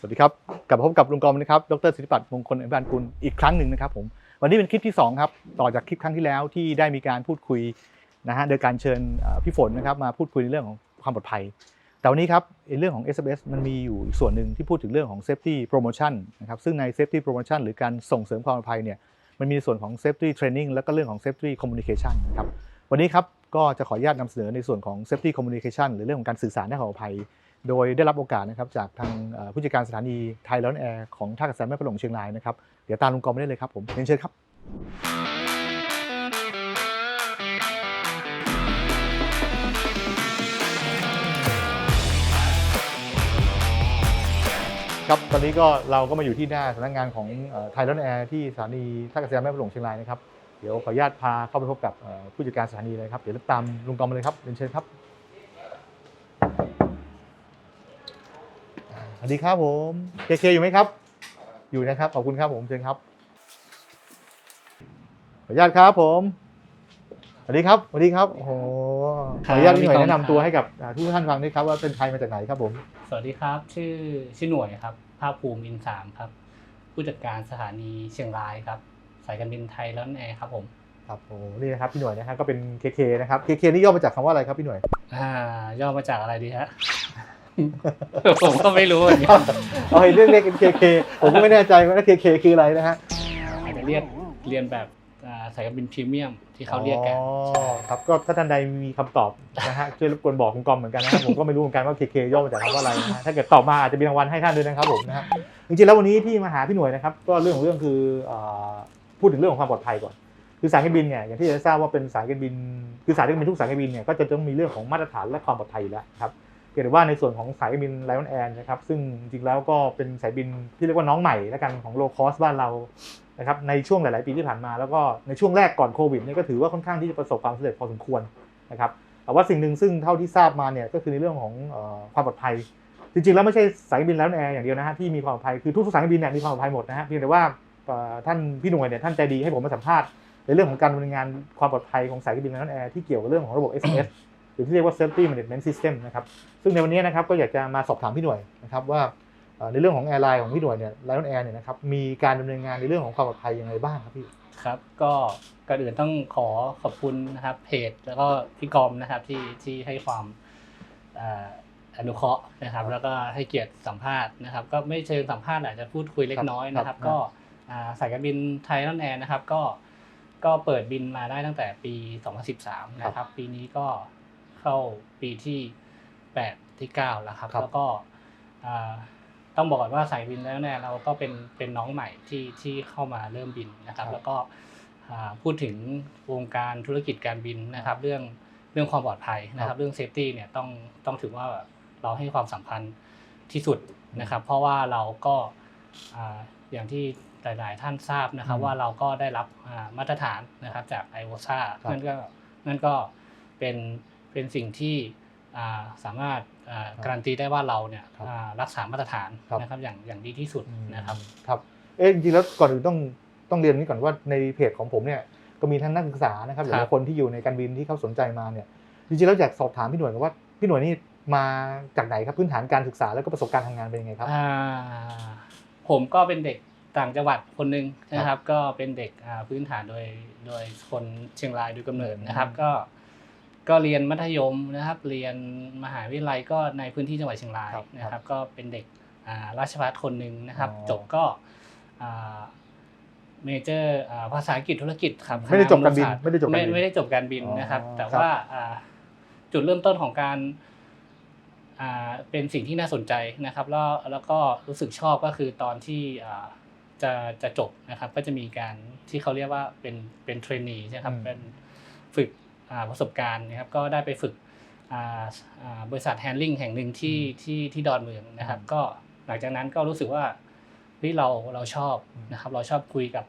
สวัสดีครับ กลับมาพบกับลุงกรมนะครับ ดรสิทธิปัตย์มงคลอภิบาลกุลอีกครั้งหนึ่งนะครับผม วันนี้เป็นคลิปที่สองครับ ต่อจากคลิปครั้งที่แล้วที่ได้มีการพูดคุยนะฮะ โดยการเชิญพี่ฝนนะครับมาพูดคุยในเรื่องของความปลอดภัย แต่วันนี้ครับในเรื่องของ SMS มันมีอยู่อีกส่วนหนึ่งที่พูดถึงเรื่องของ Safety Promotion นะครับ ซึ่งใน Safety Promotion หรือการส่งเสริมความปลอดภัยเนี่ย มันมีส่วนของ Safety Training แล้วก็เรื่องของ Safety Communication นะครับ วันนี้ครับก็จะขออนุญาตนำเสนอในส่วนของ Safety Communication หรือเรื่องของการสื่อสารด้านความปลอดภัย โดยได้รับโอกาสนะครับจากทางผู้จัดการสถานีไทยแลนด์แอร์ของท่าอากาศยานแม่ปะหลงเชียงรายนะครับเดี๋ยวตามลุงกรมไปได้เลยครับผมเรียนเชิญครับ ครับตอนนี้ก็เราก็มาอยู่ที่หน้าสำนักงานของไทยแลนด์แอร์ที่สถานีท่าอากาศยานแม่ปะหลงเชียงรายนะครับเดี๋ยวขออนุญาตพาเข้าไปพบกับผู้จัดการสถานีเลยครับเดี๋ยวตามลุงกรมมาเลยครับเรียนเชิญครับ สวัสดีครับผมเคเคอยู่ไหมครับ อยู่นะครับ ขอบคุณครับผมเชิญครับ ขออนุญาตครับผมสวัสดีครับสวัสดีครับโอ้โหขออนุญาตพี่หน่วยแนะนำตัวให้กับอ่าทุกท่านฟังด้วยครับว่าเป็นใครมาจากไหนครับผม สวัสดีครับ ชื่อชื่อหน่วยครับ ภาคภูมิอินสามครับ ผู้จัดการสถานีเชียงรายครับ สายการบินไทยแล้วแอร์ครับผมครับโอ้โหนี่นะครับพี่หน่วยนะครับก็เป็นเคเคนะครับเคเคนี่ย่อมาจากคำว่าอะไรครับพี่หน่วย อ่า ย่อมาจากอะไรดีฮะ ผมก็ไม่รู้เหมือนกันเอาให้เรื่องเรียกเป็นเคเคผมก็ไม่แน่ใจว่าเคเคคืออะไรนะฮะอาจจะเรียกเรียนแบบอ่าสายการบินพรีเมียมที่เขาเรียกกัน อ๋อใช่ครับก็ถ้าท่านใดมีคำตอบนะฮะช่วยรบกวนบอกคุณกอมเหมือนกันนะครับผมก็ไม่รู้เหมือนกันว่าเคเคย่อมาจากคำว่าอะไรนะฮะถ้าเกิดตอบมาอาจจะมีรางวัลให้ท่านด้วยนะครับผมนะฮะจริงๆแล้ววันนี้ที่มาหาพี่หน่วยนะครับก็เรื่องของเรื่องคือเอ่อพูดถึงเรื่องของความปลอดภัยก่อน คือสายการบินเนี่ยอย่างที่จะทราบว่าเป็นสายการบิน คือสายการบินทุกสายการบินเนี่ยก็จะต้องมีเรื่องของมาตรฐานและความปลอดภัยอยู่แล้วครับเพียงแต่ว่าในส่วนของสายบินไลออนแอร์นะครับซึ่งจริงๆแล้วก็เป็นสายบินที่เรียกว่าน้องใหม่และกันของโลคอสบ้านเรานะครับในช่วงหลาย ๆ ปีที่ผ่านมา แล้วก็ในช่วงแรกก่อนโควิดเนี่ยก็ถือว่าค่อนข้างที่จะประสบความสำเร็จพอสมควรนะครับแต่ว่าสิ่งหนึ่งซึ่งเท่าที่ทราบมาเนี่ยก็คือในเรื่องของออความปลอดภัย จริง ๆ แล้วไม่ใช่สายบินไลออนแอร์อย่างเดียวนะฮะที่มีความปลอดภัยคือทุกสายบินเนี่ยมีความปลอดภัยหมดนะฮะเพียงแต่ว่าท่านพี่หน่วยเนี่ยท่านใจดีให้ผมมาสัมภาษณ์ในเรื่องของการดำเนินงานความปลอดภัยของสายการบินไลออนแอร์ที่เกี่ยวกับเรื่องของระบบ SMS รือที่เรียกว่า Safety Management System นะครับ ซึ่งในวันนี้นะครับก็อยากจะมาสอบถามพี่หน่วยนะครับว่าเอ่อในเรื่องของแอร์ไลน์ของพี่หน่วยเนี่ยไลออนแอร์เนี่ยนะครับมีการดำเนินงานในเรื่องของความปลอดภัยยังไงบ้างครับพี่ครับก็ก่อนอื่นต้องขอขอบคุณนะครับเพจแล้วก็พี่กอมนะครับที่ที่ให้ความอ่าอนุเคราะห์นะครับ แล้วก็ให้เกียรติสัมภาษณ์นะครับ ก็ไม่เชิงสัมภาษณ์อาจจะพูดคุยเล็กน้อยนะคครัรับบก็อ่าสายการบินไทยนั่นแอร์นะครับก็ก็เปิดบินมาได้ตั้งแต่ปี 2013 นะครับ ปีนี้ก็ เข้าปีที่8ที่9แล้วครับครับแล้วก็อ่าต้องบอกก่อนว่าสายบินแล้วเนี่ยเราก็เป็นเป็นน้องใหม่ที่ที่เข้ามาเริ่มบินนะครับ แล้วก็อ่าพูดถึงวงการธุรกิจการบินนะครับ เรื่องเรื่องความปลอดภัยนะคครัรับบเรื่องเซฟตี้เนี่ยต้องต้องถือว่าเราให้ความสำคัญที่สุดนะครับ เพราะว่าเราก็อ่าอย่างที่หลาย ๆ ท่านทราบนะครับอืมว่าเราก็ได้รับอ่ามาตรฐานนะครับจากไอโอซาครับนั่นก็นั่นก็เป็น เป็นสิ่งที่อ่าสามารถอ่าการันตีได้ว่าเราเนี่ยครับอ่ารักษามาตรฐานครับนะครับอย่างอย่างดีที่สุดนะครับครับเอ๊ะจริงๆแล้วก่อนอื่นต้องต้องเรียนนี้ก่อนว่าในเพจของผมเนี่ยก็มีทั้งนักศึกษานะครับหครัลายบๆคนที่อยู่ในการบินที่เขาสนใจมาเนี่ยจริงๆแล้วอยากสอบถามพี่หน่วยกันว่าพี่หน่วยนี่มาจากไหนครับพื้นฐานการศึกษาแล้วก็ประสบการณ์ทำงานเป็นยังไงครับอ่าผมก็เป็นเด็กต่างจังหวัดคนหนึ่งนะครับ ก็เป็นเด็กอ่าพื้นฐานโดยโดยคนเชียงรายโดยกำเนิดนะครับอืมก็ ก็เรียนมัธยมนะครับ เรียนมหาวิทยาลัยก็ในพื้นที่จังหวัดเชียงรายครับนะครับ ก็เป็นเด็กอ่าราชภัฏคนหนึ่งนะครับอ๋อจบก็เมเจอร์ภาษาอังกฤษธุรกิจครับไม่ได้จบการบินคณะมนุษยศสตไม่ได้จบการบินไม่ได้จบการบินนะครับอ๋อแต่ครับว่าอ่าจุดเริ่มต้นของการอ่าเป็นสิ่งที่น่าสนใจนะครับ แล้วแล้วก็รู้สึกชอบก็คือตอนที่อ่าจะจะจบนะครับ ก็จะมีการที่เขาเรียกว่าเป็นเป็นเทรนนีใช่ไหมครับอืมเป็นฝึกอ่า ประสบการณ์นะครับก็ได้ไปฝึกอ่าอ่าบริษัทแฮนดิ้งแห่งหนึ่งที่ที่ที่ดอนเมืองนะครับก็หลังจากนั้นก็รู้สึกว่าเฮ้ยเราเราชอบนะครับเราชอบคุยกับ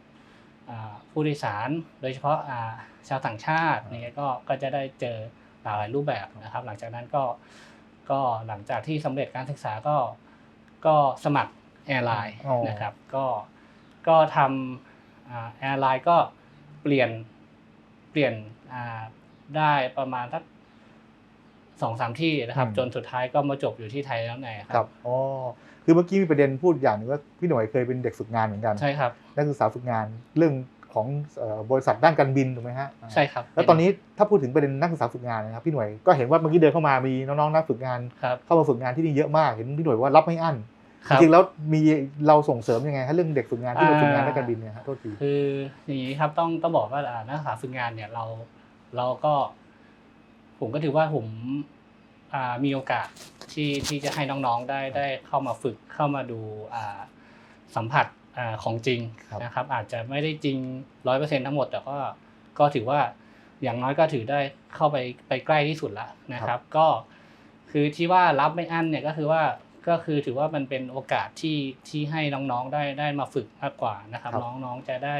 อ่าผู้โดยสารโดยเฉพาะอ่าชาวต่างชาติเนี่ยก็ก็จะได้เจอหลากหลายรูปแบบนะครับ หลังจากนั้นก็ก็หลังจากที่สำเร็จการศึกษาก็ก็สมัครแอร์ไลน์อ๋อนะครับก็ก็ทำอ่าแอร์ไลน์ก็เปลี่ยนเปลี่ยนอ่า ได้ประมาณสักสองสามที่นะครับ จนสุดท้ายก็มาจบอยู่ที่ไทยแล้วไงคครัรับบอ๋อคือคือเมื่อกี้มีประเด็นพูดอย่างหนึงว่าพี่หน่วยเคยเป็นเด็กฝึกงานเหมือนกันใช่ครับนักศึกษาฝึกงานเรื่องของเอ่อบริษัทด้านการบินถูกไหมฮะใช่ครับแล้วตอนนี้ถ้าพูดถึงประเด็นนักศึกษาฝึกงานนะครับพี่หน่วยก็เห็นว่าเมื่อกี้เดินเข้ามามีน้องๆนักฝึกงานครับเข้ามาฝึกงานที่นี่เยอะมากเห็นพี่หน่วยว่ารับไม่อั้นครัจบริงๆแล้วมีเราส่งเสริมยังไงฮะเรื่องเด็กฝึกงานที่มาอ่าฝึกงานด้านการบินเนี่ยฮะโทษทีคืออย่างนี้ครับต้องต้องบอกว่าอ่านักศึกษาฝึกงานเนี่ยเรา เราก็ ผมก็ถือว่าผมอ่ามีโอกาสที่ที่จะให้น้องๆได้ได้เข้ามาฝึกเข้ามาดูอ่าสัมผัสอ่าของจริงครับนะครับ อาจจะไม่ได้จริงร้อยเปอร์เซ็นทั้งหมด แต่ก็ก็ถือว่าอย่างน้อยก็ถือได้เข้าไปไปใกล้ที่สุดละนะครับ ก็คือที่ว่ารับไม่อั้นเนี่ยก็คือว่าก็คือถือว่ามันเป็นโอกาสที่ที่ให้น้องๆได้ได้มาฝึกมากกว่านะครับครับน้องๆจะได้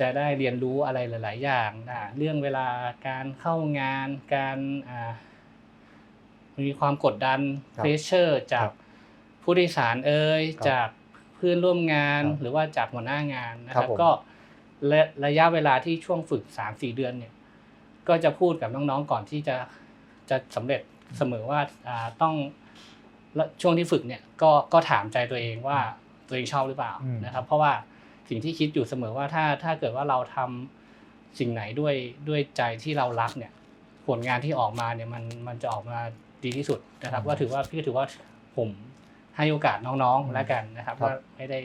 จะได้เรียนรู้อะไรหลาย ๆ อย่างอ่าเรื่องเวลาการเข้างาน การอ่ามีความกดดันครับเพรสเชอร์จาคกรับผู้โดยสารเอ่ยครับจากเพื่อนร่วมงานครับหรือว่าจากหัวหน้างานนะคครัรับบผมก็ระระยะเวลาที่ช่วงฝึก3-4เดือนเนี่ย ก็จะพูดกับน้องๆก่อนที่จะจะสำเร็จเสมอว่าอ่าต้องและช่วงที่ฝึกเนี่ยก็ก็ถามใจตัวเองว่าตัวเองชอบหรือเปล่าอืมนะครับ เพราะว่า สิ่งที่คิดอยู่เสมอว่าถ้าถ้าเกิดว่าเราทำสิ่งไหนด้วยด้วยใจที่เรารักเนี่ย ผลงานที่ออกมาเนี่ยมันมันจะออกมาดีที่สุดนะครับ ก็ถือว่าพี่ถือว่าผมให้โอกาสน้องๆแล้วกันนะครับครับว่าไม่ได้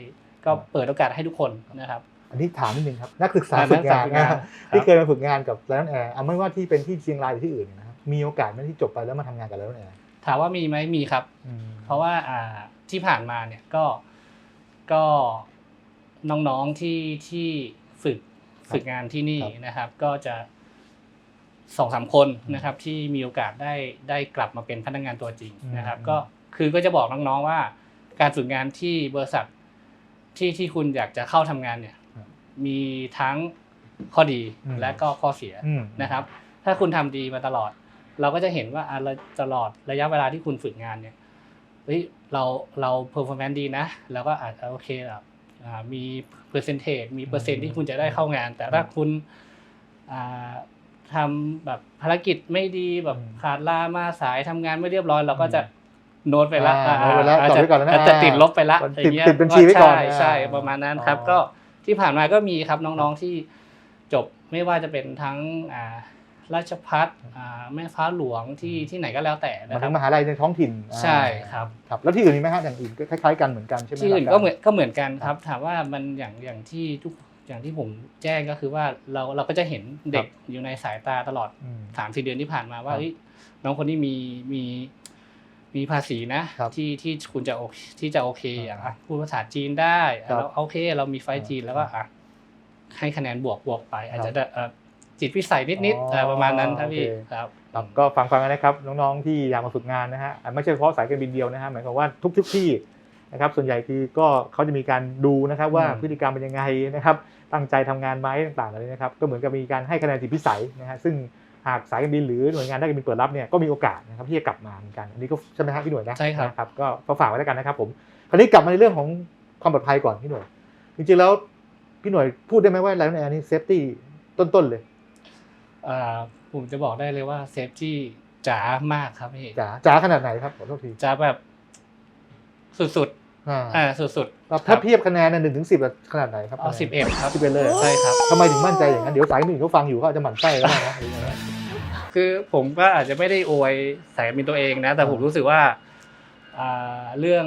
ก็เปิดโอกาสให้ทุกคนนะครับอันนี้ถามนิดนึงครับนักศึกษาอ่าฝึกงานนักศึกษาฝึกงานนะครับครับที่เคยมาฝึกงานกับไลออนแอร์เอาไม่ว่าที่เป็นที่เชียงรายหรือที่อื่นเนยนะครับมีโอกาสไหมที่จบไปแล้วมาทำงานกับไลออนแอร์ถามว่ามีไหมมีครับ เพราะว่าอ่าที่ผ่านมาเนี่ยก็ก็ น้องๆที่ที่ฝึกฝึกงานที่นี่ครับนะครับ ก็จะสองสามคนนะครับที่มีโอกาสได้ได้กลับมาเป็นพนักงานตัวจริงนะครับอืมก็คือก็จะบอกน้องๆว่า การฝึกงานที่บริษัทที่ที่คุณอยากจะเข้าทำงานเนี่ย มีทั้งข้อดีอืมและก็ข้อเสียอืมนะครับ ถ้าคุณทำดีมาตลอด เราก็จะเห็นว่าอะเราตลอดระยะเวลาที่คุณฝึกงานเนี่ยเฮ้ยเราเราเพอร์ฟอร์แมนซ์ดีนะเราก็อาจจะโอเคแบบอ่า มีเปอร์เซนเทจมีเปอร์เซ็นต์ที่คุณจะได้เข้างาน แต่ถ้าคุณอ่าทำแบบภารกิจไม่ดีแบบอืมขาดลามาสายทำงานไม่เรียบร้อย เราก็จะโน้ตไปละอ่าโน้ตไปละอาจจดจะไว้ก่อนแล้วนะอาจจะติดลบไปละติดอย่างเงี้ยติดบัญชีไว้ก่อนใช่ใช่อ่าประมาณนั้นครับอ๋อก็ที่ผ่านมาก็มีครับน้องๆที่จบไม่ว่าจะเป็นทั้งอ่า ราชพัฒอ่าแม่ฟ้าหลวงที่ที่ไหนก็แล้วแต่มานะคถึรับ งมหาลัยในท้องถิ่นใช่ครับ ครับ แล้วที่อื่นมีไหมฮะอย่างอื่นก็คล้ายๆกันเหมือนกันใช่ไหมที่อื่นหลัก็การเหมือนก็เหมือนกันครับ ถามว่ามันอย่างอย่างที่ทุกอย่างที่ผมแจ้งก็คือว่าเราเราก็จะเห็นเด็กอยู่ในสายตาตลอดอืม สามสี่เดือนที่ผ่านมาว่าครับเฮ้ยน้องคนนี้มีมีมีภาษีนะครับที่ที่คุณจะโอเคที่จะโอเคอ่าอย่างอะพูดภาษาจีนได้อะครับเราโอเค เรามีไฟล์อ่าจีนแล้วก็อะให้คะแนนบวกบวกไป อาจครัจะบได้เอ่อ จิตพิสัยนิดอ๋อๆเอ่อประมาณนั้นครับพี่โอเคครับครับก็ฟังฟังกันนะครับน้องๆที่อยากมาฝึกงานนะฮะอะไม่ใช่เฉพาะสายการบินเดียวนะฮะหมายความว่าทุกทุกๆที่นะครับส่วนใหญ่คือก็เขาจะมีการดูนะครับว่าอืมพฤติกรรมเป็นยังไงนะครับตั้งใจทำงานไหมต่างๆเหล่านี้นะครับก็เหมือนกับมีการให้คะแนนสิทธิพิสัยนะฮะซึ่งหากสายการบินหรือหน่วยงานด้านการบินเปิดรับเนี่ยก็มีโอกาสนะครับที่จะกลับมาเหมือนกันอันนี้ก็ใช่ไหมฮะพี่หน่วยนะใช่ครับนะครับก็ก็ฝากไว้แล้วกันนะครับผมคราวนี้กลับมาในเรื่องของความปลอดภัยก่อนพี่หน่วยจริงๆแล้วพี่หน่วยพูดได้ไหมว่าไลน์แอร์นี่เซฟตี้ต้นๆเลย อ่าผมจะบอกได้เลยว่าเซฟตี้จ๋ามากครับพี่จ๋าจ๋าขนาดไหนครับขอโทษทีจ๋าแบบ สุดอ่าๆอ่าสุดๆครับคถ้ารับเทียบคะแนนหนึ่งถึงสิบขนาดไหนครับเอาสิบเอ็ดครับสิบเอ็ดเลยใช่ครับทำไมถึงมั่นใจอย่างนั้นเดี๋ยวสายอื่นเขาฟังอยู่เขาอาจจะหมั่นไส้ก็ได้นะคือผมก็อาจจะไม่ได้อวยสายการบินตัวเองนะ แต่อ่าผมรู้สึกว่าอ่าเรื่อง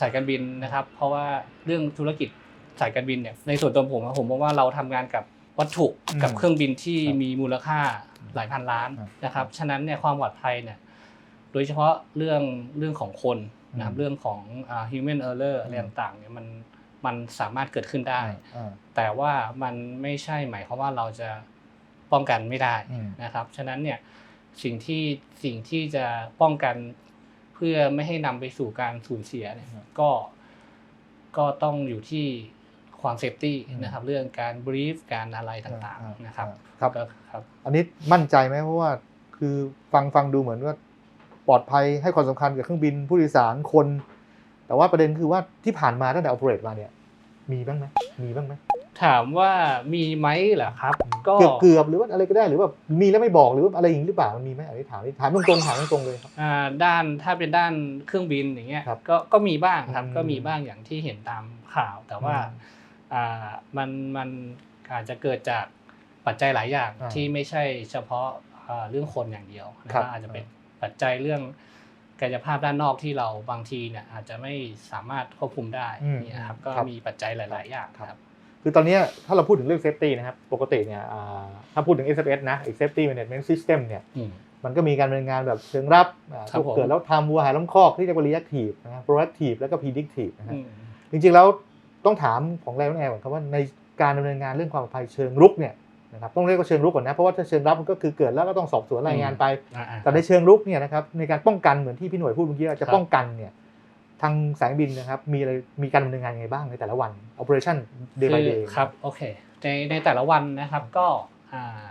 สายการบินนะครับ เพราะว่าเรื่องธุรกิจสายการบินเนี่ยในส่วนตัวผมอะผมมองว่าเราทำงานกับ วัตถุกับเครื่องบินที่มีมูลค่าหลายพันล้านนะครับ ฉะนั้นเนี่ยความปลอดภัยเนี่ยโดยเฉพาะเรื่องเรื่องของคนนะครับเรื่องของอ่า human error อะไรต่างๆเนี่ยมันมันสามารถเกิดขึ้นได้อ่าแต่ว่ามันไม่ใช่หมายความว่าเราจะป้องกันไม่ได้อืมนะครับ ฉะนั้นเนี่ยสิ่งที่สิ่งที่จะป้องกันเพื่อไม่ให้นำไปสู่การสูญเสียเนี่ยก็ก็ต้องอยู่ที่ ความเซฟตี้นะครับเรื่องการบรีฟการอะไรต่างๆนะครับครับก็ครับ อันนี้มั่นใจไหมเพราะว่าคือฟังฟังดูเหมือนว่าปลอดภัยให้ความสำคัญกับเครื่องบินผู้โดยสารคน แต่ว่าประเด็นคือว่าที่ผ่านมาตั้งแต่ operate มาเนี่ยมีบ้างไหมมีบ้างไหมถามว่ามีไหมเหรอครับ ก็เกือบเกือบหรือว่าอะไรก็ได้หรือว่ามีแล้วไม่บอกหรือว่าอะไรอย่างนี้หรือเปล่ามันมีไหมอันนี้ถามถามตรงๆถามตรงๆเลยครับอ่าด้านถ้าเป็นด้านเครื่องบินอย่างเงี้ยครับก็ก็มีบ้างครับอืมก็มีบ้างอย่างที่เห็นตามข่าวแต่ว่า อืมอ่ามันมันอาจจะเกิดจากปัจจัยหลายอย่างอ่าที่ไม่ใช่เฉพาะอ่าเรื่องคนอย่างเดียวนะครัครับบอาจจะเป็นปัจจัยเรื่องกายภาพด้านนอกที่เราบางทีเนี่ยอาจจะไม่สามารถควบคุมได้อืมเนี่ยครับก็ครับมีปัจจัยหลาย ๆ อย่างครับ ครับ คือตอนเนี้ยถ้าเราพูดถึงเรื่องเซฟตี้นะครับ ปกติเนี่ยอ่าถ้าพูดถึง SMS นะ Safety Management System เนี่ย อืม มันก็มีการดำเนินงานแบบเชิงรับอ่าครับพวกผม เกิดแล้วทำวัวหายล้อมคอกที่เรียกว่า reactive นะครับ proactive แล้วก็ predictive นะฮะอืม จริงๆแล้ว ต้องถามของไลออนแอร์ก่อนครับว่าในการดำเนินงานเรื่องความปลอดภัยเชิงรุกเนี่ยนะครับต้องเรียกว่าเชิงรุกก่อนนะเพราะว่าถ้าเชิงรับมันก็คือเกิดแล้วก็ต้องสอบสวนรายงานไปอ่าๆแต่ในเชิงรุกเนี่ยนะครับในการป้องกันเหมือนที่พี่หน่วยพูดเมื่อกี้ว่าครัจะบป้องกันเนี่ยทางสายการบินนะครับมีอะไรมีการดำเนินงานยังไงบ้างในแต่ละวัน operation day by คือ day ครับโอเคในในแต่ละวันนะครับก็อ่า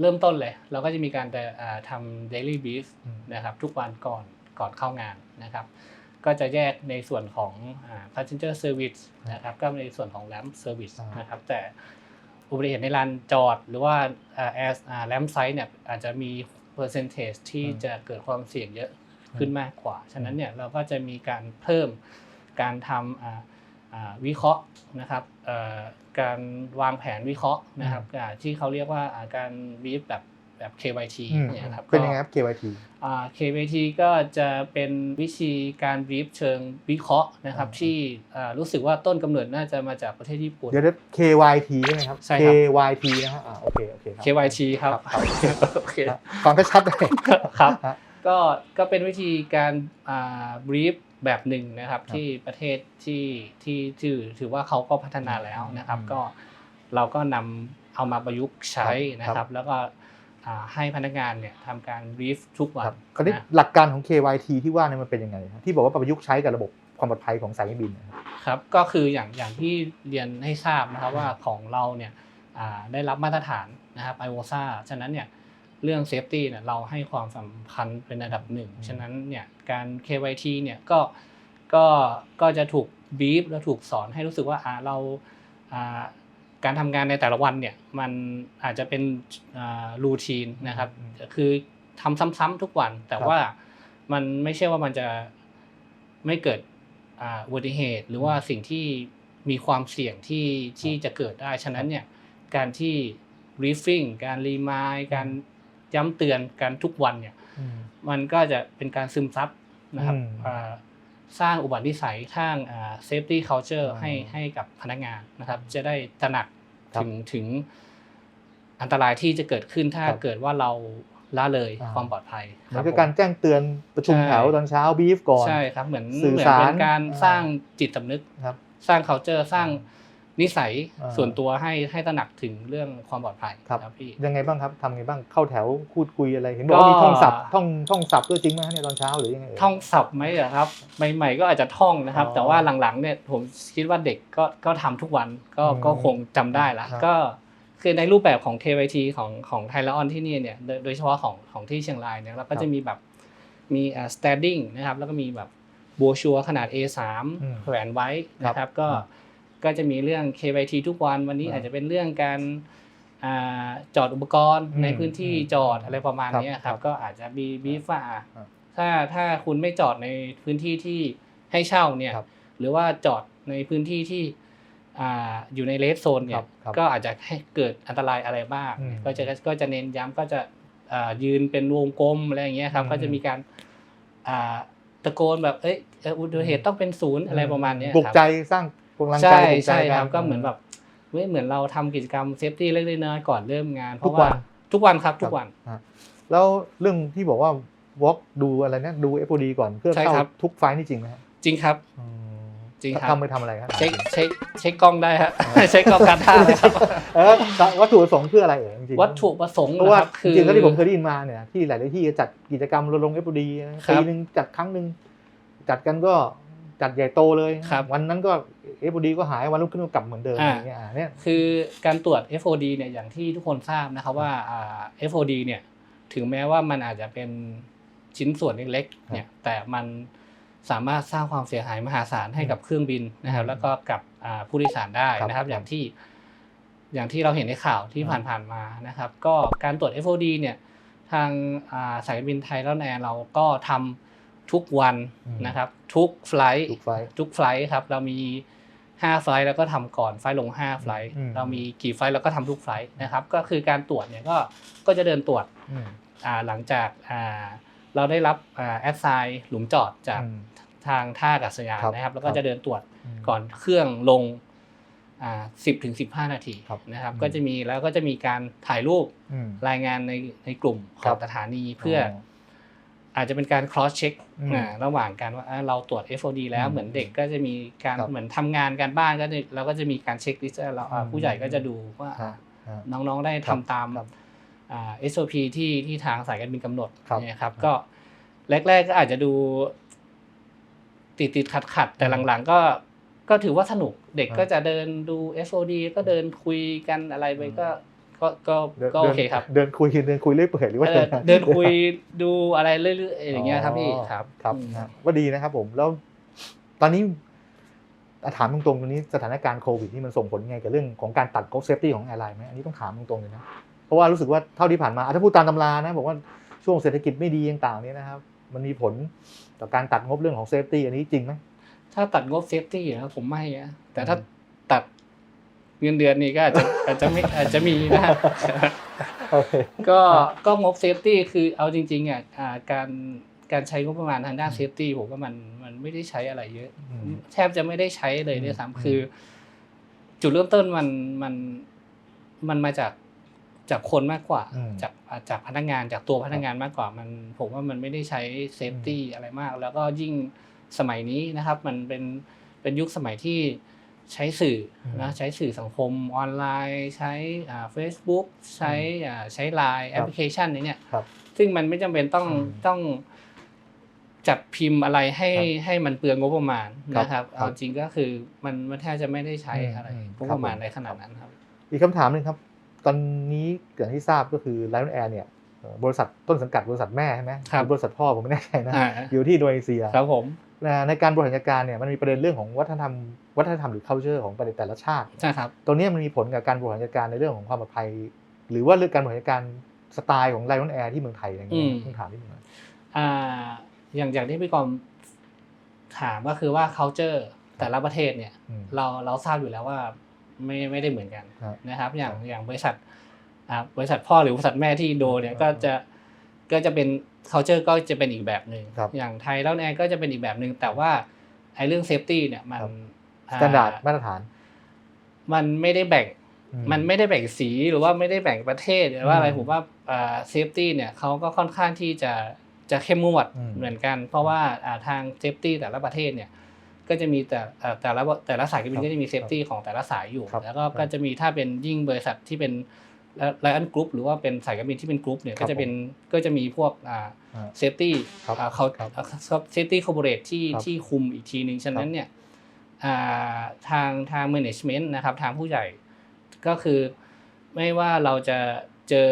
เริ่มต้นเลย เราก็จะมีการแต่อ่าทำ daily brief อืมนะครับทุกวันก่อนก่อนเข้างานนะครับ ก็จะแยกในส่วนของอ่า passenger service นะครับก็ในส่วนของ lamp service อ่านนะครับแต่อุบัติเหตุในลานจอดหรือว่าอ่า as อ่า lamp site เนี่ยอาจจะมี percentage ที่จะเกิดความเสี่ยงเยอะขึ้นมากกว่า ฉะนั้นเนี่ยเราก็จะมีการเพิ่มการทำอ่าอ่าวิเคราะห์นะครับเอ่อการวางแผนวิเคราะห์นะครับอ่าที่เขาเรียกว่าอ่าการบีฟแบบ แบบ KYT อืมเนี่ยครับเป็นยังไงครับ KYT อ่า KYT ก็จะเป็นวิธีการบีฟเชิงวิเคราะห์นะครับอืมที่อ่ารู้สึกว่าต้นกำเนิดน่าจะมาจากประเทศญี่ปุ่นเดี๋ยวเดี๋ยว KYT ใช่ไหมครับใช่ครับ KYT นะฮะอ่าโอเคโอเคครับ KYT ครับครับโอเคครับฟังชัดๆเลยครับฮะก็ก็เป็นวิธีการอ่าบรีฟแบบหนึ่งนะครับครับที่ประเทศที่ที่ถือถือว่าเขาก็พัฒนาแล้วนะครับอืมก็เราก็นำเอามาประยุกต์ใช้ครับนะคครัรับบแล้วก็อ่า ให้พนักงานเนี่ยทำการบรีฟทุกวัคนรับคราวนี้นะหลักการของ KYT ที่ว่าเนี่ยมันเป็นยังไงครับที่บอกว่าประยุกต์ใช้กับระบบความปลอดภัยของสายการบินนะครับครับก็คืออย่างอย่างที่เรียนให้ทราบนะครับว่าของเราเนี่ยอ่าได้รับมาตรฐานนะครับ i o s a ฉะนั้นเนี่ยเรื่องเซฟตี้เนี่ยเราให้ความสำคัญเป็นอันดับหนึ่งอืมฉะนั้นเนี่ยการ KYT เนี่ยก็ก็ก็จะถูกบีฟและถูกสอนให้รู้สึกว่าอ่าเราอ่า การทำงานในแต่ละวันเนี่ยมันอาจจะเป็นรูทีนนะครับอืมคือทำซ้ำๆทุกวัน แต่ครับว่ามันไม่ใช่ว่ามันจะไม่เกิดอ่าอุบัติเหตุ หรือว่าสิ่งที่มีความเสี่ยงที่ที่จะเกิดได้ ฉะนั้นเนี่ยการที่ briefing การรีมายการย้ำเตือนกันทุกวันเนี่ยอืมมันก็จะเป็นการซึมซับนะครับอืมอ่า สร้างอุบัตินิสัยสร้างอ่า safety culture อ่าให้ให้กับพนักงานนะครับ จะได้ตระหนักครับถึงถึงอันตรายที่จะเกิดขึ้นถ้าครับเกิดว่าเราละเลยอ่าความปลอดภัยเหมือนคกัรับบการแจ้งเตือนประชุมใช่แถวตอนเช้าบีฟก่อนใช่ครับเหมือนสื่อเหมือนสารเป็นการอ่าสร้างจิตสำนึกครับสร้าง culture สร้าง นิสัยอ่าส่วนตัวให้ให้ตระหนักถึงเรื่องความปลอดภัยครับพี่ยังไงบ้างครับทำไงบ้างเข้าแถวพูดคุยอะไรเห็นบอกว่ามีก็ท่องศัพท์ท่องท่องศัพท์ด้วยจริงไหมฮะเนี่ยตอนเช้าหรือยังไงเยท่องศัพท์ไหมอะครับใหม่ๆก็อาจจะท่องนะครับอ๋อแต่ว่าหลังๆเนี่ยผมคิดว่าเด็กก็ก็ทำทุกวันก็อืมก็คงจำได้ละครับก็คือในรูปแบบของ KYT ของของไทยละออนที่นี่เนี่ยโดยโดยเฉพาะของของที่เชียงรายเนี่ยเราก็จะมีแบบมีอ่า standing นะครับแล้วก็มีแบบบัวชัวขนาด A3 อืมแขวนไว้นะครับก็ครับ ก็จะมีเรื่อง KYT ทุกวันวันนี้ครับอาจจะเป็นเรื่องการอ่าจอดอุปกรณ์อืมในพื้นที่อืมจอดอะไรประมาณเนี้ยครับครับก็อาจจะมีบีฟว่าครับถ้าถ้าคุณไม่จอดในพื้นที่ที่ให้เช่าเนี่ยครับหรือว่าจอดในพื้นที่ที่อ่าอยู่ในเลสโซนเนี่ครัยบครับก็อาจจะให้เกิดอันตรายอะไรบ้างอืมก็จะก็จะเน้นย้ำก็จะอ่ายืนเป็นวงกลมอะไรอย่างเงี้ยครับอืมก็จะมีการอ่าตะโกนแบบเอ้ยเอ่ออุบัติเหตุต้องเป็นศูนย์อะไรประมาณเนี้ยปลุกครับใจสร้าง กำลังใจใช่ปลุกใจใช่ครับนก็เหมือนแบบเว้ยเหมือนเราทำกิจกรรมเซฟตี้เล็กๆน้อยๆก่อนเริ่มงานเพทุกราะวัว่านทุกวันครับทุกวันอะแล้วเรื่องที่บอกว่า walk ดูอะไรนะดู FOD ก่อนเพื่อใช่เข้าครับทุกไฟล์นี่จริงไหมฮะจริงครับอืมจริงครับทำไปทำอะไรครับเช็คเช็คเช็คกล้องได้ฮะเช็คกล้องการท่าเลยครับเออวัตถุประสงค์เพื่ออะไรเอ่ยจริงๆวัตถุประสงค์เพราะนะว่าครับจคือริงๆแล้วที่ผมเคยได้ยินมาเนี่ยที่หลายๆที่จัดกิจกรรมรณรงค์ FOD ครับปีหนึ่งจัดครั้งหนึ่งจัดกันก็ จัดใหญ่โตเลยครับวันนั้นก็ FOD ก็หายวันรุ่งขึ้นก็กลับเหมือนเดิมอ่าอย่างเงี้ยอ่าเนี่ยคือการตรวจ FOD เนี่ยอย่างที่ทุกคนทราบนะครับว่าอ่า FOD เนี่ยถึงแม้ว่ามันอาจจะเป็นชิ้นส่วนเล็กๆเนี่ยแต่มันสามารถสร้างความเสียหายมหาศาลให้กับเครื่องบินนะครับ แล้วก็กับอ่าผู้โดยสารได้นะครับครับ อย่างที่ อย่างที่เราเห็นในข่าวที่อืมผ่านๆมานะครับ ก็การตรวจ FOD เนี่ยทางอ่าสายการบินไทยแล้วแอร์เราก็ทำ ทุกวันนะครับ ทุกไฟลท์ทุกไฟล์ทุกไฟลท์ครับ เรามี5ไฟลท์แล้วก็ทำก่อนไฟลท์ลง5ไฟลท์อืมเรามีกี่ไฟลท์แล้วก็ทำทุกไฟลท์นะครับ ก็คือการตรวจเนี่ยก็ก็จะเดินตรวจอืมอ่าหลังจากอ่าเราได้รับแอดไซน์หลุมจอดจากอืมทางท่าอากาศยานครับนะครับ แล้วก็ครับจะเดินตรวจอืมก่อนเครื่องลงอ่าสิบถึงสิบห้านาทีครับนะครับอืมก็จะมีแล้วก็จะมีการถ่ายรูปอืมรายงานในในกลุ่มขครัองบสถานีเพื่อ ออาจจะเป็นการ cross check อืมอ่าระหว่างการว่าอ่าเราตรวจ FOD แล้วอืมเหมือนเด็กก็จะมีการครับเหมือนทำงานการบ้านก็จะเราก็จะมีการเช็คลิสต์เราอ่าอืมผู้ใหญ่ก็จะดูว่าฮะฮะน้องๆได้ครัทำบตามครับอ่า SOP ที่ที่ทางสายการบินกำหนดครับเนี่ยครับครับ ก็แรกๆก็อาจจะดู ติดติดขัดขัดๆแต่อืมหลังๆ ก็ก็ถือว่าสนุกเด็กอ่าก็จะเดินดู FOD ก็เดินคุยกันอะไรไปอืมก็ ก็ก็ดินก็โอเคครับ เดินคุยเดินคุยเรื่อยเปื่อยหรือว่าเออยังไงเดินคุยดูอะไรเรื่อยๆอย่างเงี้ยครับพี่ครับครับอืมนะว่าดีนะครับผมแล้วตอนนี้อะถามตรงๆตรงนี้สถานการณ์โควิดนี่มันส่งผลยังไงกับเรื่องของการตัดงบเซฟตี้ของแอร์ไลน์ไหมอันนี้ต้องถามตรงๆเลยนะเพราะว่ารู้สึกว่าเท่าที่ผ่านมาอะถ้าพูดตามตำรานะบอกว่าช่วงเศรษฐกิจไม่ดีต่างๆเนี่ยนะครับ มันมีผลต่อการตัดงบเรื่องของเซฟตี้อันนี้จริงไหมถ้าตัดงบเซฟตี้นะผมไม่อะแต่ถ้าตัด เงินเดือนนี่ก็อาจจะอาจจะไม่อาจจะมีนะฮะโอเคก็ก็งบเซฟตี้คือเอาจริงๆอะอ่าการการใช้งบประมาณทางด้านเซฟตี้ผมว่ามันมันไม่ได้ใช้อะไรเยอะอืมแทบจะไม่ได้ใช้เลยด้วยอืมซ้ำคือ จุดเริ่มต้นมันมันมันมาจากจากคนมากกว่าอืมจากอ่าจากพนักงานจากตัวพนักงานมากกว่ามันผมว่ามันไม่ได้ใช้เซฟตี้อะไรมาก แล้วก็ยิ่งสมัยนี้นะครับ มันเป็นเป็นยุคสมัยที่ ใช้สื่อนะใช้สื่อสังคมออนไลน์ ใช้อ่า Facebook ใช้อ่าใช้ไลน์แอปพลิเคชันนี้เนี่ยครับซึ่งมันไม่จำเป็นต้องอืมต้องจัดพิมพ์อะไรให้ครับให้มันเปลืองงบประมาณครับนะครับครับเอาจริงก็คือมันมันแทบจะไม่ได้ใช้อืมอะไรอืมงบประมาณครับผมในขนาดนั้นครับ อีกคำถามหนึ่งครับ ตอนนี้อย่างที่ทราบก็คือไลออนแอร์เนี่ยเอ่อบริษัทต้นสังกัดบริษัทแม่ใช่ไหมครับหอบริษัทพ่อผมไม่แน่ใจนะอ่าอยู่ที่อินโดนีเซียครับผมนะ ในการบริหารจัดการเนี่ยมันมีประเด็นเรื่องของวัฒนธรรมวัฒนธรรมหรือ culture ของประเทศแต่ละชาตินะครับตัวเนี้ยมันมีผลกับการบริหารจัดการในเรื่องของความปลอดภัย หรือว่าเรื่องการบริหารจัดการสไตล์ของไลออนแอร์ที่เมืองไทยอย่างเงี้ยอืมต้องถามนิดนึงนะอ่าอย่างอย่างที่พี่กรมถามก็คือว่า culture แต่ละประเทศเนี่ยอืมเราเราทราบอยู่แล้วว่าไม่ไม่ได้เหมือนกันครับนะครับ อย่างครับอย่างบริษัทอ่าบริษัทพ่อหรือบริษัทแม่ที่อินโดเนี่ยครับก็จะก็จะเป็น culture ก็จะเป็นอีกแบบหนึ่งครับอย่างไทยแล้วแอนก็จะเป็นอีกแบบหนึ่งแต่ว่าไอ้เรื่อง safety เนี่ยมันครับอ่มาตรฐานมาตรฐาน มันไม่ได้แบ่งอืมันไม่ได้แบ่งสีหรือว่าไม่ได้แบ่งประเทศหรือว่าอะไรอืมผมว่าเซฟตี้เนี่ยเขาก็ค่อนข้างที่จะจะเข้มงวดอืมเหมือนกัน เพราะว่าอ่าทางเซฟตี้แต่ละประเทศเนี่ยก็จะมีแต่อ่าแต่ละแต่ละสายการบิครันบก็จะมีเซฟตี้ของแต่ละสายอยู่ครับแล้วก็ครับก็จะมีถ้าเป็นยิ่งบริษัทที่เป็น ไลออนกรุ๊ปหรือว่าเป็นสายการบินที่เป็นกรุ๊ปเนี่ยครัก็บจะเป็นก็จะมีพวกอ่าอ่าเซฟตี้ครับเขาครับเซฟตี้คอร์ปอเรทที่ครับที่คุมอีกทีหนึ่งฉะนั้นเนี่ยอ่าทางทาง management นะครับทางผู้ใหญ่ก็คือไม่ว่าเราจะเจอ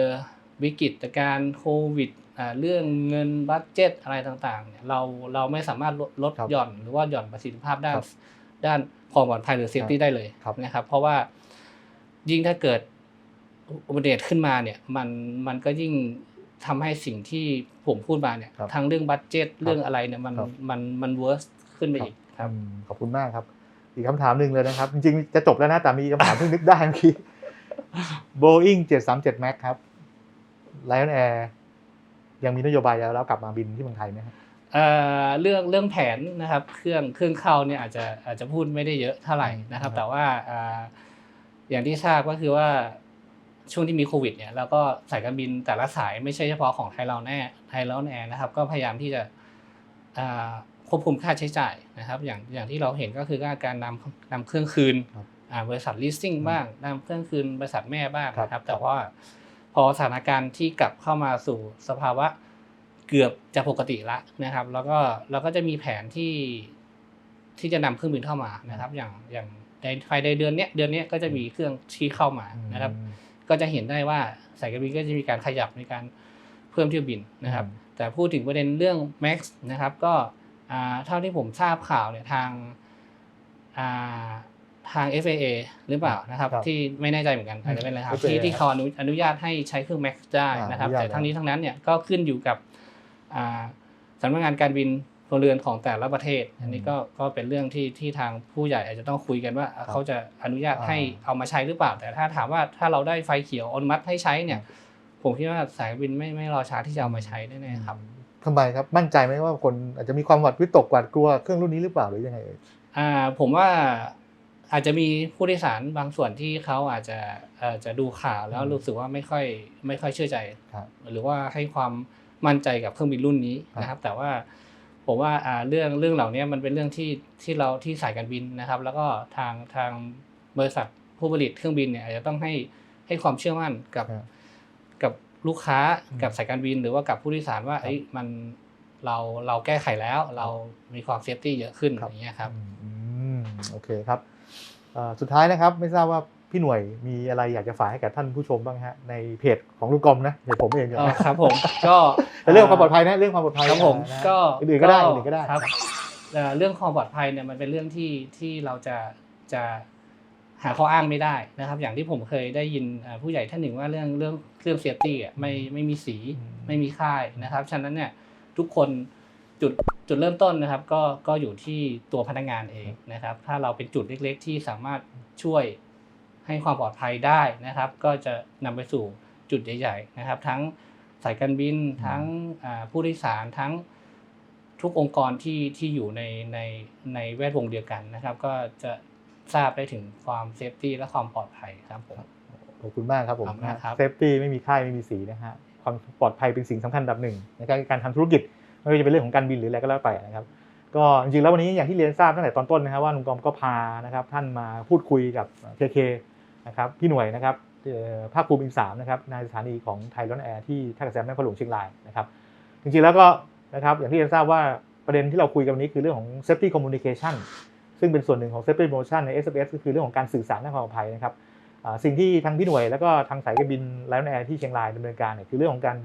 วิกฤตการณ์โควิดอ่าเรื่องเงินบัตเจ็ตอะไรต่างๆเนี่ยเราเราไม่สามารถลดลดครับหย่อนหรือว่าหย่อนประสิทธิภาพด้านครับด้านความปลอดภัยหรือเซฟตี้ได้เลยครับนะครับเพราะว่ายิ่งถ้าเกิด อุบัติเหตุขึ้นมาเนี่ยมันมันก็ยิ่งทำให้สิ่งที่ผมพูดมาเนี่ยครับทั้งเรื่องบัตเจ็ตเรื่องอะไรเนี่ยมันครับมันมันเวิร์สขึ้นไปอีกครับอืมขอบคุณมากครับ อีกคำถามหนึ่งเลยนะครับ จริงๆ จะจบแล้วนะแต่มีคำถามเพิ่งนึกได้เมื่อกี้ Boeing 737 Max ครับ Lion Air ยังมีนโยบายจะแล้วกลับมาบินที่เมืองไทยไหมครับเอ่อเรื่องเรื่องแผนนะครับ เครื่องเครื่องเข้าเนี่ยอาจจะอาจจะพูดไม่ได้เยอะเท่าไหร่นะครับครับแต่ว่าอ่าอย่างที่ทราบก็คือว่า ช่วงที่มีโควิดเนี่ยแล้วก็สายการบินแต่ละสายไม่ใช่เฉพาะของไทยเราแน่ไทยแล้วแน่นะครับ ก็พยายามที่จะอ่าควบคุมค่าใช้จ่ายนะครับ อย่างอย่างที่เราเห็นก็คือการนำนำเครื่องคืนครับอ่าบริษัท leasing บ้างนำเครื่องคืนบริษัทแม่บ้างครับนะครับ แต่ว่าพอสถานการณ์ที่กลับเข้ามาสู่สภาวะเกือบจะปกติละนะครับ แล้วก็เราก็จะมีแผนที่ที่จะนำเครื่องบินเข้ามานะครับ อย่างอย่างในภายในเดือนเนี้ยเดือนเนี้ยก็จะมีเครื่องที่เข้ามานะครับอืม ก็จะเห็นได้ว่าสายการบินก็จะมีการขยับในการเพิ่มเที่ยวบินนะครับอืมแต่พูดถึงประเด็นเรื่อง MAX นะครับก็อ่าเท่าที่ผมทราบข่าวเนี่ยทางอ่าทาง FAA หรือเปล่านะครับครับที่ไม่แน่ใจเหมือนกันอาจจะเป็นอะไรครับ FAA ที่ที่เขาอนุอนุญาตให้ใช้เครื่อง MAX ได้นะครับอ่าอนุญาตแต่ทั้งนี้ทั้งนั้นเนี่ยก็ขึ้นอยู่กับอ่าสำนักงานการบิน พลเรือนของแต่ละประเทศ อันนี้ก็ก็เป็นเรื่องที่ที่ทางผู้ใหญ่อาจจะต้องคุยกันว่าอะเขาจะอนุญาตให้เอามาใช้หรือเปล่า แต่ถ้าถามว่าถ้าเราได้ไฟเขียวอนุมัติให้ใช้เนี่ยผมคิดว่าสายการบินไม่ไม่รอช้าที่จะเอามาใช้แน่ๆครับทำไมครับมั่นใจไหมว่าคนอาจจะมีความหวาดวิตกหวาดกลัวเครื่องรุ่นนี้หรือเปล่าหรือยังไงเอ่ยอ่าผมว่าอาจจะมีผู้โดยสารบางส่วนที่เขาอาจจะเอ่อจะดูข่าวแล้วอืมรู้สึกว่าไม่ค่อยไม่ค่อยเชื่อใจครับหรือว่าให้ความมั่นใจกับเครื่องบินรุ่นนี้ครับนะครับ แต่ว่า ผมว่าอ่าเรื่องเรื่องเหล่านี้มันเป็นเรื่องที่ที่เราที่สายการบินนะครับ แล้วก็ทางทางบริษัทผู้ผลิตเครื่องบินเนี่ยอาจจะต้องให้ให้ความเชื่อมั่นกับครับกับลูกค้าอืมกับสายการบิน หรือว่ากับผู้โดยสารว่าครับเอ้ยมันเราเราแก้ไขแล้วเรามีความเซฟตี้เยอะขึ้นคอรับย่างเงี้ยครับอืมโอเคครับเอ่อสุดท้ายนะครับไม่ทราบว่า พี่หน่วยมีอะไรอยากจะฝากให้กับท่านผู้ชมบ้างฮะในเพจของลุงกรมนะเพจผมเองเนี่ยอ๋อครับผมก็แต่เรื่องความปลอดภัยนะเรื่องความปลอดภัยครับผมนะก็อื่นๆก็ได้อื่นๆก็ได้ครับเอ่อเรื่องความปลอดภัยเนี่ยมันเป็นเรื่องที่ที่เราจะจะหาข้ออ้างไม่ได้นะครับ อย่างที่ผมเคยได้ยินเอ่อผู้ใหญ่ท่านหนึ่งว่าเรื่องเรื่องเรื่องเซฟตี้อะไม่ไม่มีสีอืมไม่มีค่ายนะครับ ฉะนั้นเนี่ยทุกคนจุดจุดเริ่มต้นนะครับ ก็ก็อยู่ที่ตัวพนักงานเองนะครับ ถ้าเราเป็นจุดเล็ก ๆ ที่สามารถช่วย ให้ความปลอดภัยได้นะครับ ก็จะนำไปสู่จุดใหญ่ๆนะครับ ทั้งสายการบินทั้งอ่าผู้โดยสารทั้งทุกองค์กรที่ที่อยู่ในในในแวดวงเดียวกันนะครับ ก็จะทราบได้ถึงความเซฟตี้และความปลอดภัยครับผมขอบคุณมากครับผมขอบคุณครับเซฟตี้ไม่มีค่ายไม่มีสีนะฮะความปลอดภัยเป็นสิ่งสำคัญอันดับหนึ่งในการการทำธุรกิจไม่ว่าจะเป็นเรื่องของการบินหรืออะไรก็แล้วแต่นะครับ ก็จริงๆแล้ววันนี้อย่างที่เรียนทราบตั้งแต่ตอนต้นนะครับว่าลุงกอมก็พานะครับท่านมาพูดคุยกับเคเค นะครับพี่หน่วยนะครับภาคภูมิอินสามนะครับนายสถานีของไทยรอนแอร์ที่ท่าอากาศยานแม่ฟ้าหลวงเชียงรายนะครับจริงๆแล้วก็นะครับอย่างที่เรียนทราบว่าประเด็นที่เราคุยกันวันนี้คือเรื่องของ safety communication ซึ่งเป็นส่วนหนึ่งของ safety promotion ใน SMS ก็คือเรื่องของการสื่อสารด้านความปลอดภัยนะครับสิ่งที่ทางพี่หน่วยแล้วก็ทางสายการบินไลออนแอร์ที่เชียงรายดำเนินการเนี่ยคือเรื่องของการ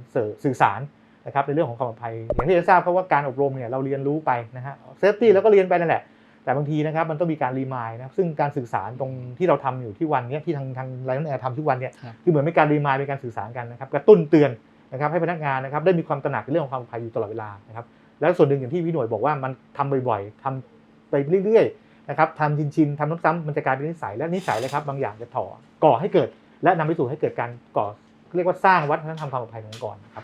สื่อสารนะครับในเรื่องของความปลอดภัยอย่างที่เราทราบครับว่าการอบรมเนี่ยเราเรียนรู้ไปนะฮะเซฟตี้แล้วก็เรียนไปนั่นแหละ แต่บางทีนะครับมันต้องมีการรีมายนะซึ่งการสื่อสารตรงที่เราทำอยู่ที่วันเนี้ยที่ทางทางไลออนแอร์ทำทุกวันเนี่ยครับคือเหมือนเป็นการรีมายเป็นการสื่อสารกันนะครับกระตุ้นเตือนนะครับให้พนักงานนะครับได้มีความตระหนักในเรื่องของความปลอดภัยอยู่ตลอดเวลานะครับแล้วส่วนหนึ่งอย่างที่พี่หน่วยบอกว่ามันทำบ่อยๆทำไปเรื่อยๆนะครับทำชินๆทำซ้ำๆมันจะกลายเป็นนิสัยและนิสัยเลยครับบางอย่างจะถ่อก่อให้เกิด และนำไปสู่ให้เกิดการก่อเรียกว่าสร้างวัฒนธรรมความปลอดภัยขององค์กรนะครับ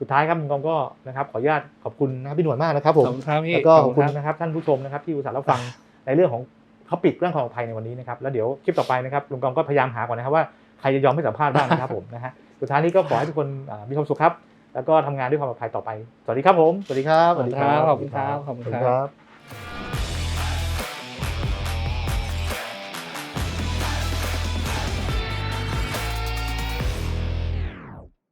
สุดท้ายครับคุณกองก็นะครับขออนุญาตขอบคุณนะครับพี่หน่วยมากนะครับผมขอบคุณครับพี่แล้วก็ขอบคุณรับนะครับท่านผู้ชมนะครับที่อุตส่าห์รับฟังในเรื่องของท็อปิกเรื่องความปลอดภัยในวันนี้นะครับแล้วเดี๋ยวคลิปต่อไปนะครับลุงกองก็พยายามหาก่อนนะครับว่าใครจะยอมให้สัมภาษณ์บ้างนะครับผมนะฮะสุดท้ายนี้ก็ขอให้ทุกคนอ่ามีความสุขครับ แล้วก็ทำงานด้วยความปลอดภัยต่อไป สวัสดีครับผม สวัสดีครับขอบคุณครับ ขอบคุณครับ ขอบคุณครับครับ